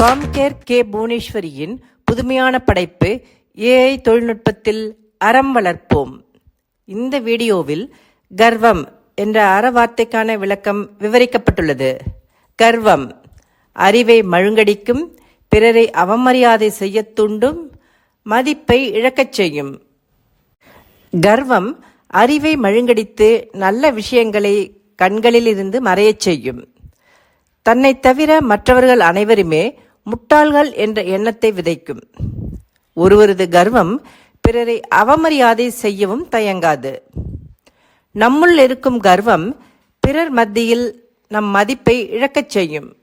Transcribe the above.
Compcare K. புவனேஸ்வரியின் புதுமையான படைப்பு AI தொழில்நுட்பத்தில் அறம் வளர்ப்போம். இந்த வீடியோவில் கர்வம் என்ற அறவார்த்தைக்கான விளக்கம் விவரிக்கப்பட்டுள்ளது. கர்வம் அறிவை மழுங்கடிக்கும் பிறரை அவமரியாதை செய்ய தூண்டும் மதிப்பை இழக்கச் செய்யும். கர்வம் அறிவை மழுங்கடித்து நல்ல விஷயங்களை கண்களிலிருந்து மறையச் செய்யும். தன்னை தவிர மற்றவர்கள் அனைவருமே முட்டாள்கள் என்ற எண்ணத்தை விதைக்கும். ஒருவரது கர்வம் பிறரை அவமரியாதை செய்யவும் தயங்காது. நம்முள் இருக்கும் கர்வம் பிறர் மத்தியில் நம் மதிப்பை இழக்கச் செய்யும்.